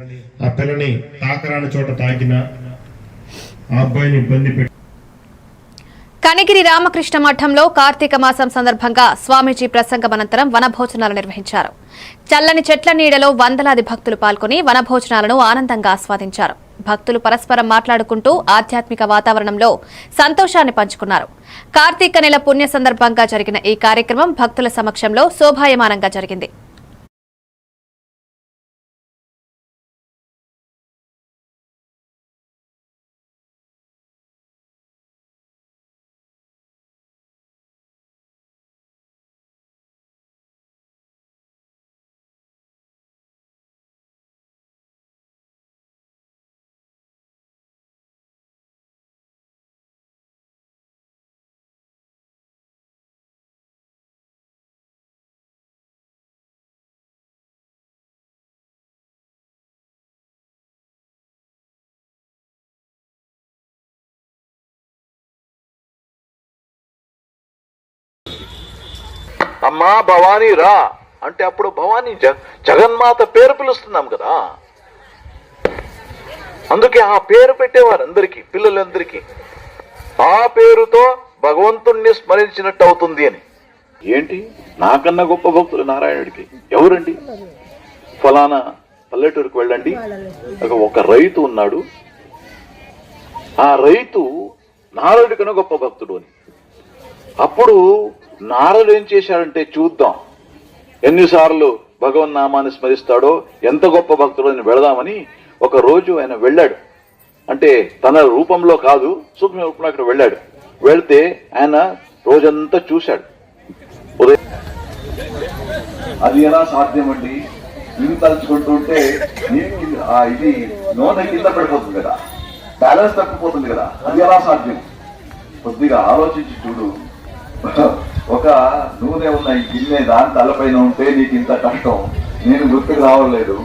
ఆ పిల్లని తాకరాని చోట తాకిన ఆ అబ్బాయిని ఇబ్బంది పెట్టి కనిగిరి రామకృష్ణ మఠంలో కార్తీక మాసం సందర్భంగా స్వామీజీ ప్రసంగం అనంతరం వనభోజనాలు నిర్వహించారు. చల్లని చెట్ల నీడలో వందలాది భక్తులు పాల్గొని వనభోజనాలను ఆనందంగా ఆస్వాదించారు. భక్తులు పరస్పరం మాట్లాడుకుంటూ ఆధ్యాత్మిక వాతావరణంలో సంతోషాన్ని పంచుకున్నారు. కార్తీక నెల పుణ్య సందర్భంగా జరిగిన ఈ కార్యక్రమం భక్తుల సమక్షంలో శోభాయమానంగా జరిగింది. అమ్మా భవానీ రా. అంటే అప్పుడు భవానీ జగ జగన్మాత పేరు పిలుస్తున్నాం కదా. అందుకే ఆ పేరు పెట్టేవారు అందరికీ పిల్లలందరికీ. ఆ పేరుతో భగవంతుణ్ణి స్మరించినట్టు అవుతుంది అని. ఏంటి? నాకన్నా గొప్ప భక్తులు నారాయణుడికి. ఎవరండి? ఫలానా పల్లెటూరుకు వెళ్ళండి. ఒక- రైతు ఉన్నాడు. ఆ రైతు నారాయణుడి కన్నా గొప్ప భక్తుడు అని. అప్పుడు నారదు ఏం చేశాడంటే చూద్దాం. ఎన్నిసార్లు భగవన్ నామాన్ని స్మరిస్తాడో ఎంత గొప్ప భక్తుడు అని వెళదామని ఒక రోజు ఆయన వెళ్ళాడు. అంటే తన రూపంలో కాదు సూక్ష్మ రూపంలో అక్కడ వెళ్ళాడు. వెళ్తే ఆయన రోజంతా చూశాడు. ఉదయం అది ఎలా సాధ్యం అండి ఇవి తలుచుకుంటుంటే ఉంటే ఆ ఇది నూనె కింద పడిపోతుంది కదా. బ్యాలెన్స్ తప్పిపోతుంది కదా. అది ఎలా సాధ్యం? కొద్దిగా ఆలోచించి చూడు. ఒక నూనె ఉన్న ఈ గిన్నె దాని తలపైన ఉంటే నీకు ఇంత కష్టం. నేను గుర్తుకు రావట్లేదు.